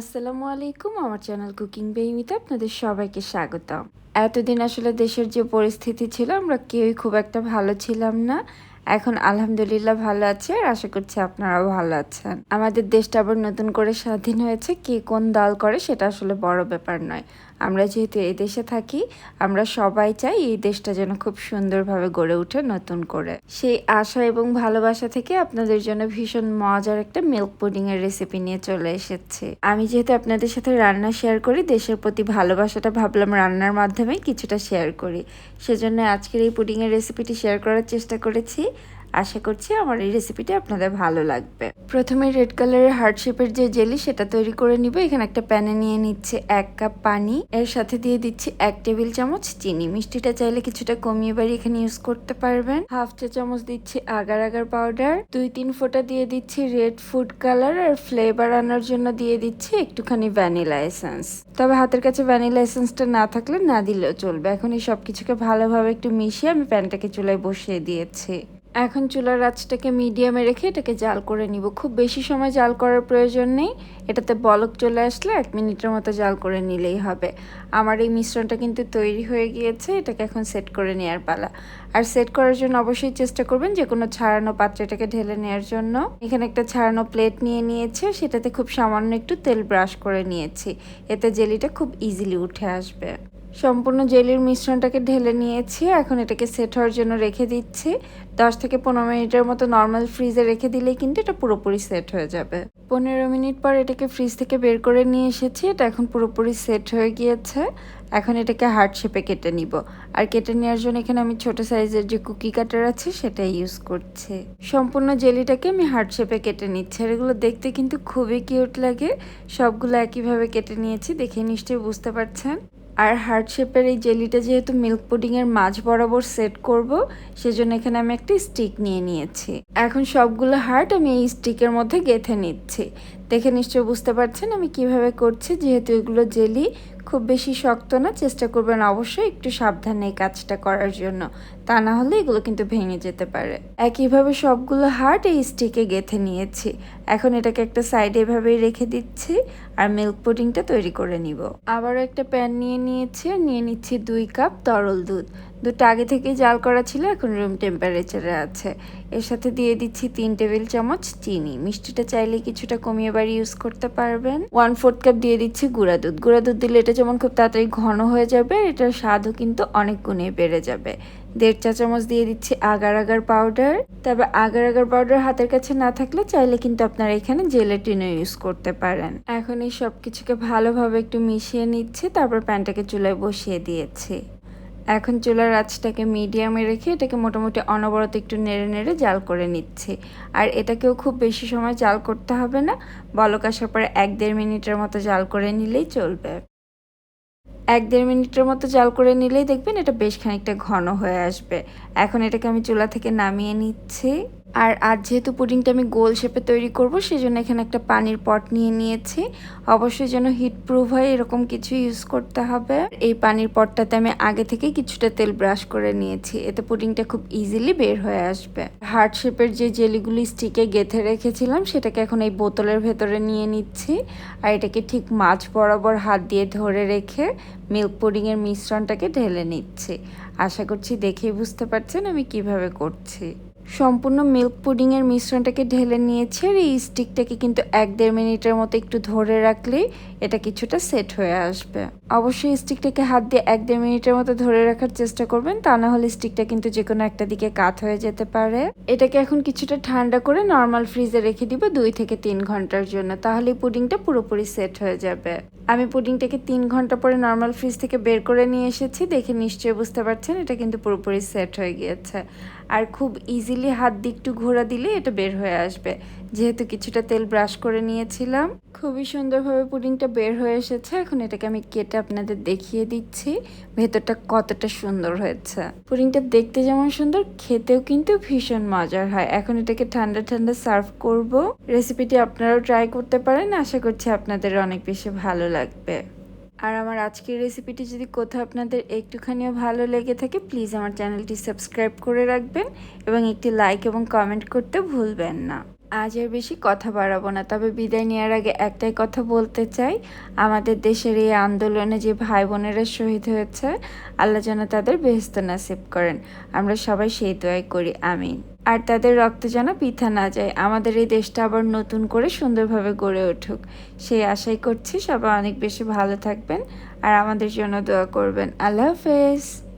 আসসালামু আলাইকুম, আমার চ্যানেল কুকিং বেইমিতে আপনাদের সবাইকে স্বাগতম। এতদিন আসলে দেশের যে পরিস্থিতি ছিল, আমরা কেউই খুব একটা ভালো ছিলাম না। এখন আলহামদুলিল্লাহ ভালো আছে আর আশা করছি আপনারাও ভালো আছেন। আমাদের দেশটা আবার নতুন করে স্বাধীন হয়েছে। কে কোন দল করে সেটা আসলে বড় ব্যাপার নয়। আমরা যেহেতু এই দেশে থাকি, আমরা সবাই চাই এই দেশটা যেন খুব সুন্দরভাবে গড়ে ওঠে নতুন করে। সেই আশা এবং ভালোবাসা থেকে আপনাদের জন্য ভীষণ মজার একটা মিল্ক পুডিং এর রেসিপি নিয়ে চলে এসেছে। আমি যেহেতু আপনাদের সাথে রান্না শেয়ার করি, দেশের প্রতি ভালোবাসাটা ভাবলাম রান্নার মাধ্যমে কিছুটা শেয়ার করি। সেজন্য আজকের এই পুডিং এর রেসিপিটি শেয়ার করার চেষ্টা করেছি। আশা করছি আমার এই রেসিপিটি আপনাদের ভালো লাগবে। প্রথমে রেড কালারের হার্ট শেপের যে জেলি সেটা তৈরি করে নিব। এখানে একটা প্যানে নিয়ে নিচ্ছে এক কাপ পানি। এর সাথে দিয়ে দিচ্ছি এক টেবিল চামচ চিনি। মিষ্টিটা চাইলে কিছুটা কমিয়ে বাড়ি এখানে ইউজ করতে পারবেন। হাফ চা চামচ দিচ্ছি আগার আগার পাউডার দুই তিন ফোঁটা দিয়ে দিচ্ছি রেড ফুড কালার আর ফ্লেভার আনার জন্য দিয়ে দিচ্ছি একটুখানি ভ্যানিলা এসেন্স তবে হাতের কাছে ভ্যানিলা এসেন্সটা না থাকলে না দিলেও চলবে। এখন এই সব কিছুকে ভালোভাবে একটু মিশিয়ে আমি প্যানটাকে চুলায় বসিয়ে দিয়েছি। এখন চুলার আঁচটাকে মিডিয়ামে রেখে এটাকে জাল করে নিব। খুব বেশি সময় জাল করার প্রয়োজন নেই। এটাতে বলক চলে আসলে এক মিনিটের মতো জাল করে নিলেই হবে। আমার এই মিশ্রণটা কিন্তু তৈরি হয়ে গিয়েছে, এটাকে এখন সেট করে নেওয়ার পালা। আর সেট করার জন্য অবশ্যই চেষ্টা করবেন যে কোনো ছাড়ানো পাত্রে এটাকে ঢেলে নেওয়ার জন্য। এখানে একটা ছাড়ানো প্লেট নিয়ে নিয়েছে সেটাতে খুব সামান্য একটু তেল ব্রাশ করে নিয়েছি। এতে জেলিটা খুব ইজিলি উঠে আসবে। সম্পূর্ণ জেলির মিশ্রণটাকে ঢেলে নিয়েছি। এখন এটাকে সেট হওয়ার জন্য রেখে দিচ্ছি। দশ থেকে পনেরো মিনিটের মতো নর্মাল ফ্রিজে রেখে দিলেই কিন্তু এটা পুরোপুরি সেট হয়ে যাবে। পনেরো মিনিট পর এটাকে ফ্রিজ থেকে বের করে নিয়ে এসেছি। এটা এখন পুরোপুরি সেট হয়ে গিয়েছে। এখন এটাকে হার্ট শেপে কেটে নিব। আর কেটে নেওয়ার জন্য এখানে আমি ছোট সাইজের যে কুকি কাটার আছে সেটা ইউজ করছি। সম্পূর্ণ জেলিটাকে আমি হার্ট শেপে কেটে নিচ্ছি। আর এগুলো দেখতে কিন্তু খুবই কিউট লাগে। সবগুলো একইভাবে কেটে নিয়েছি। দেখে নিশ্চয়ই বুঝতে পারছেন। আর হার্ট শেপের এই জেলিটা যেহেতু মিল্ক পুডিংয়ের মাঝ বরাবর সেট করব, সেজন্য এখানে আমি একটি স্টিক নিয়ে নিয়েছি। এখন সবগুলো হার্ট আমি এই স্টিকের মধ্যে গেঁথে নিচ্ছি। দেখে নিশ্চয় বুঝতে পারছেন আমি কীভাবে করছি, যেহেতু এগুলো জেলি, খুব বেশি শক্ত না, চেষ্টা করবেন অবশ্যই একটু সাবধানে এই কাজটা করার জন্য। তা না হলে এগুলো কিন্তু ভেঙে যেতে পারে। একইভাবে সবগুলো হার্ট এই স্টিকে গেঁথে নিয়েছি। এখন এটাকে একটা সাইডে এভাবেই রেখে দিচ্ছি আর মিল্ক পুডিংটা তৈরি করে নিব। আবারও একটা প্যান নিয়ে নিয়েছি আর নিয়ে নিচ্ছি দুই কাপ তরল দুধ। দুধটা আগে থেকেই জাল করা ছিল, এখন রুম টেম্পারেচারে আছে। এর সাথে দিয়ে দিচ্ছি তিন টেবিল চামচ চিনি। মিষ্টিটা চাইলে কিছুটা কমিয়ে বাড়ি ইউজ করতে পারবেন। ওয়ান ফোর্থ কাপ দিয়ে দিচ্ছি গুঁড়া দুধ। গুঁড়া দুধ দিলে এটা যেমন খুব তাড়াতাড়ি ঘন হয়ে যাবে এটার স্বাদও কিন্তু অনেক গুণে বেড়ে যাবে। দেড় চা চামচ দিয়ে দিচ্ছি আগার আগার পাউডার তবে আগার আগার পাউডার হাতের কাছে না থাকলে চাইলে কিন্তু আপনারা এখানে জেলেটিনও ইউজ করতে পারেন। এখন এই সব কিছুকে ভালোভাবে একটু মিশিয়ে নিচ্ছে, তারপর প্যানটাকে চুলায় বসিয়ে দিয়েছি। এখন চুলার আঁচটাকে মিডিয়ামে রেখে এটাকে মোটামুটি অনবরত একটু নেড়ে নেড়ে জাল করে নিচ্ছে। আর এটাকেও খুব বেশি সময় জাল করতে হবে না, বলক আসার পরে এক দেড় মিনিটের মতো জাল করে নিলেই চলবে। এক দেড় মিনিটের মতো জাল করে নিলেই দেখবেন এটা বেশ খানিকটা ঘন হয়ে আসবে। এখন এটাকে আমি চুলা থেকে নামিয়ে নিচ্ছি। আর আজ যেহেতু পুডিংটা আমি গোল শেপে তৈরি করব, সেজন্য এখানে একটা পানির পট নিয়ে নিয়েছি। অবশ্যই যেন হিট প্রুফ হয়, এরকম কিছু ইউজ করতে হবে। এই পানির পটটাতে আমি আগে থেকে কিছুটা তেল ব্রাশ করে নিয়েছি। এতে পুডিংটা খুব ইজিলি বের হয়ে আসবে। হার্ট শেপের যে জেলিগুলি স্টিকে গেঁথে রেখেছিলাম, সেটাকে এখন এই বোতলের ভেতরে নিয়ে নিচ্ছি। আর এটাকে ঠিক মাছ বরাবর হাত দিয়ে ধরে রেখে মিল্ক পুডিংয়ের মিশ্রণটাকে ঢেলে নিচ্ছি। আশা করছি দেখেই বুঝতে পারছেন আমি কীভাবে করছি। সম্পূর্ণ মিল্ক পুডিংয়ের মিশ্রণটাকে ঢেলে নিয়েছি আর এই স্টিকটাকে কিন্তু এক দেড় মিনিটের মতো একটু ধরে রাখলেই এটা কিছুটা সেট হয়ে আসবে। অবশ্যই স্টিকটাকে হাত দিয়ে এক দেড় মিনিটের মতো ধরে রাখার চেষ্টা করবেন, তা না হলে স্টিকটা কিন্তু যে কোনো একটা দিকে কাত হয়ে যেতে পারে। এটাকে এখন কিছুটা ঠান্ডা করে নর্মাল ফ্রিজে রেখে দিব দুই থেকে তিন ঘণ্টার জন্য, তাহলে পুডিংটা পুরোপুরি সেট হয়ে যাবে। আমি পুডিংটাকে তিন ঘণ্টা পরে নর্মাল ফ্রিজ থেকে বের করে নিয়ে এসেছি, দেখে নিশ্চয়ই বুঝতে পারছেন, এটা কিন্তু পুরোপুরি সেট হয়ে গিয়েছে। আর খুব ইজিলি হাত দিয়ে একটু ঘোরা দিলে এটা বের হয়ে আসবে। যেহেতু কিছুটা তেল ব্রাশ করে নিয়েছিলাম। খুবই সুন্দরভাবে পুডিংটা বের হয়ে এসেছে। এখন এটাকে আমি কেটে আপনাদের দেখিয়ে দিচ্ছি। ভেতরটা কতটা সুন্দর হয়েছে। পুডিংটা দেখতে যেমন সুন্দর, খেতেও কিন্তু ভীষণ মজার হয়। এখন এটাকে ঠান্ডা ঠান্ডা সার্ভ করব। রেসিপিটি আপনারাও ট্রাই করতে পারেন। আশা করছি আপনাদের অনেক বেশি ভালো লাগবে। আর আমার আজকের রেসিপিটি যদি কোথাও আপনাদের একটুখানিও ভালো লেগে থাকে প্লিজ আমার চ্যানেলটি সাবস্ক্রাইব করে রাখবেন এবং একটি লাইক এবং কমেন্ট করতে ভুলবেন না। আজ আর বেশি কথা বাড়াবো না। তবে বিদায় নেওয়ার আগে একটাই কথা বলতে চাই। আমাদের দেশের এই আন্দোলনে যে ভাই বোনেরা শহীদ হয়েছে, আল্লাহ যেন তাদের বেহেস্ত নাসিব করেন। আমরা সবাই সেই দোয়াই করি, আমিন। আর তাদের রক্ত যেন পিথা না যায়, আমাদের এই দেশটা আবার নতুন করে সুন্দরভাবে গড়ে উঠুক। সেই আশাই করছি সবাই অনেক বেশি ভালো থাকবেন আর আমাদের জন্য দোয়া করবেন। আল্লাহ হাফেজ।